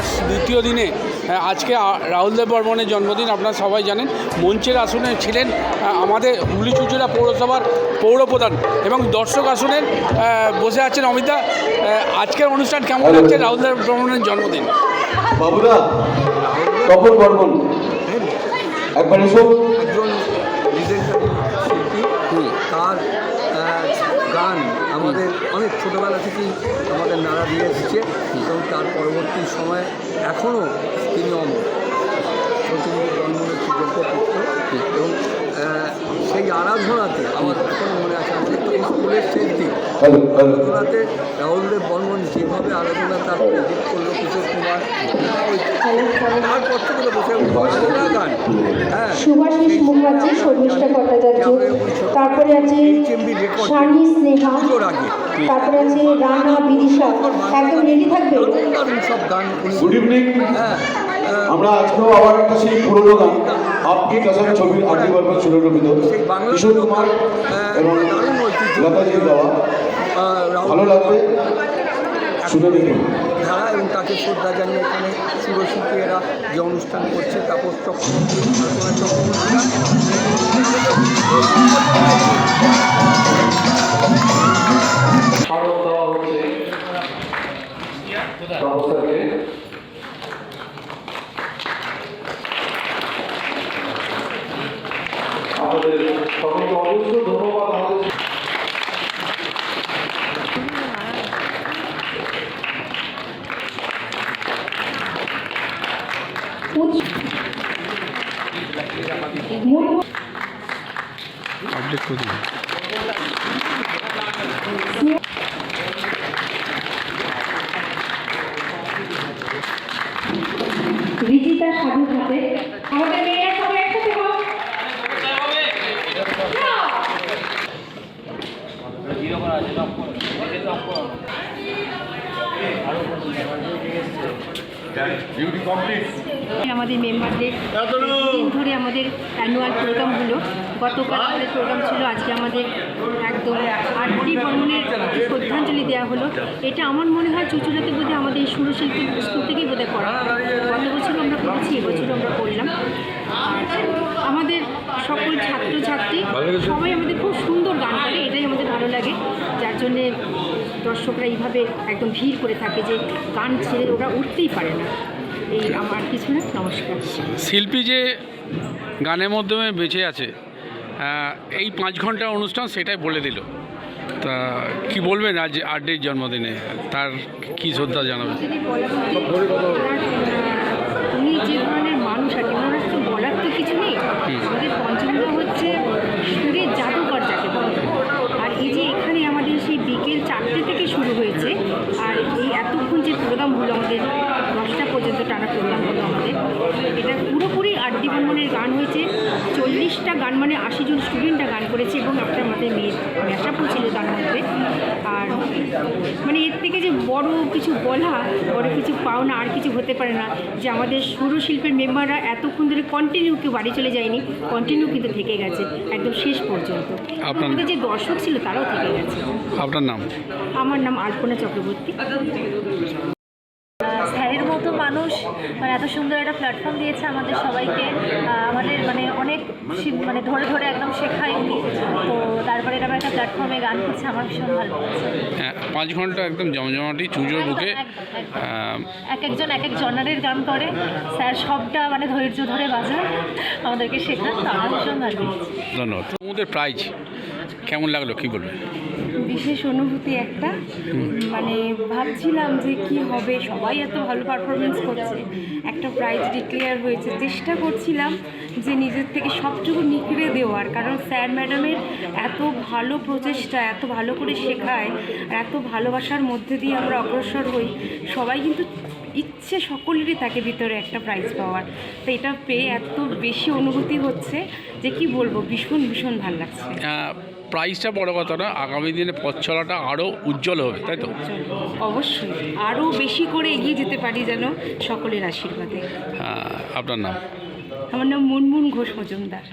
দ্বিতীয় দ্বিতীয় দিনে আজকে আ- রাহুল দেব বর্মনের জন্মদিন আপনারা সবাই জানেন মঞ্চের আসনে ছিলেন আমাদের হুগলি চুচুড়া পৌরসভার পৌরপ্রধান এবং দর্শক আসনে বসে আছেন অমিতা আজকের অনুষ্ঠান কেমন লাগছে রাহুল দেব বর্মনের জন্মদিন? বাবুরা তপন বর্মন একবার এসো। একজন তার গান আমাদের অনেক ছোটোবেলা থেকেই আমাদের নাড়া দিয়ে এসেছে এবং তার পরবর্তী সময়ে এখনও তিনি অমর। সত্যজিৎ বর্মনের সুযোগ্য এবং সেই আরাধনাতে আমার এখনও মনে আছে আমাদের তখন স্কুলের হ্যালো আরাধনাতে রাহুল দেব বর্মন যেভাবে আরাধনা তার এডিট করল কিশোর কুমার তারপর থেকে বসে গান হ্যাঁ। সুভাষিস মুখার্জি শর্মিষ্ঠা ভট্টাচার্য তারপরে আছে শানি স্নেহা তারপরে আছে রানা বিদিশা। একদম রেডি থাকবে? সব গান গুড ইভিনিং হ্যাঁ আমরা আজকেও আবার একটা সেই পুরোনো গান আপনি কাছে ছবির আগে বারবার ছিল সেই বাংলা কিশোর কুমার এবং লতাজি গাওয়া ভালো লাগবে। ধারা এবং তাকে শ্রদ্ধা জানিয়ে এখানে শিবশিল্পীরা যে অনুষ্ঠান করছে তাপস চক্রবর্তী কল্পনা চক্রবর্তীরা স্মারক দেওয়া হচ্ছে সংস্থাকে আমাদের সকলকে অজস্র ধন্যবাদ আমাদের মূল আপডেট করে দিন রিজিতা সাধু হাতে আমাদের মেয়েরা সবাই একসাথে হোক। না। আমাদের মেম্বারদের দিন ধরে আমাদের অ্যানুয়াল প্রোগ্রাম হলো। গতকাল আমাদের প্রোগ্রাম ছিল আজকে আমাদের একদম আটটি বর্মনের শ্রদ্ধাঞ্জলি দেওয়া হলো। এটা আমার মনে হয় চুচুড়াতে বোধহয় আমাদের এই সুরশিল্পী স্কুল থেকেই বোধহয় করা গত বছর আমরা করেছি এবছর আমরা করলাম। আমাদের সকল ছাত্রছাত্রী সবাই আমাদের খুব সুন্দর গান করে এটাই আমাদের ভালো লাগে। যার জন্যে দর্শকরা এইভাবে একদম ভিড় করে থাকে যে গান ছেড়ে ওরা উঠতেই পারে না। এই আমার কিছু না নমস্কার। শিল্পী যে গানের মাধ্যমে বেঁচে আছে এই পাঁচ ঘণ্টার অনুষ্ঠান সেটাই বলে দিল। তা কি বলবেন আজ আড্ডের জন্মদিনে? তার কি শ্রদ্ধা জানাবেন? উনি যে ধরনের মানুষ আর কি ওনার তো বলার তো কিছু নেই আমাদের পঞ্চমদা হচ্ছে সুরের জাদুকর যাকে বলে আর এই যে এখানে আমাদের সেই বিকেল চারটে থেকে শুরু হয়েছে আর এই এতক্ষণ যে প্রোগ্রাম হলো আমাদের দশটা পর্যন্ত টানা প্রোগ্রাম হলো আমাদের এটা বর্মনের গান হয়েছে। চল্লিশটা গান মানে আশি জন স্টুডেন্টরা গান করেছে এবং একটা আমাদের মেয়ের মেশাপও ছিল তার মধ্যে। আর মানে এর থেকে যে বড় কিছু বলা বড় কিছু পাওনা আর কিছু হতে পারে না যে আমাদের সুরশিল্পের মেম্বাররা এতক্ষণ ধরে কন্টিনিউ কেউ বাড়ি চলে যায়নি কন্টিনিউ কিন্তু থেকে গেছে একদম শেষ পর্যন্ত। আমাদের যে দর্শক ছিল তারাও থেকে গেছে। আপনার নাম? আমার নাম আলপনা চক্রবর্তী। স্যারের মতো মানুষ মানে এত সুন্দর একটা প্ল্যাটফর্ম দিয়েছে আমাদের সবাইকে। আমাদের মানে অনেক মানে ধরে ধরে একদম শেখায় উনি। তো তারপরে এরকম একটা প্ল্যাটফর্মে গান করছে আমার ভীষণ ভালো হ্যাঁ, পাঁচ ঘণ্টা একদম জমজমাটি চুজোর বুকে। এক একজন এক এক জনারের গান করে। স্যার সবটা মানে ধৈর্য ধরে বাজান আমাদেরকে শেখান তো আমার ভীষণ ভালো ধন্যবাদ। প্রাইজ কেমন লাগল? কি বলবেন? বিশেষ অনুভূতি একটা। মানে ভাবছিলাম যে কি হবে সবাই এত ভালো পারফরমেন্স করছে। একটা প্রাইজ ডিক্লেয়ার হয়েছে। চেষ্টা করছিলাম যে নিজের থেকে সবটুকু নিখড়ে দেওয়ার। কারণ স্যার ম্যাডামের এত ভালো প্রচেষ্টা এত ভালো করে শেখায় আর এত ভালোবাসার মধ্যে দিয়ে আমরা অগ্রসর হই সবাই কিন্তু ইচ্ছে সকলেরই থাকে ভিতরে একটা প্রাইজ পাওয়ার। তো এটা পেয়ে এত বেশি অনুভূতি হচ্ছে যে কি বলব ভীষণ ভীষণ ভালো লাগছে। আহ, প্রাইজটা বড় কথা না আগামী দিনে পথ চলাটা আরও উজ্জ্বল হবে তাই তো? অবশ্যই আরও বেশি করে এগিয়ে যেতে পারি যেন সকলের আশীর্বাদে। হ্যাঁ আপনার নাম? আমার নাম মুনমুন ঘোষ মজুমদার।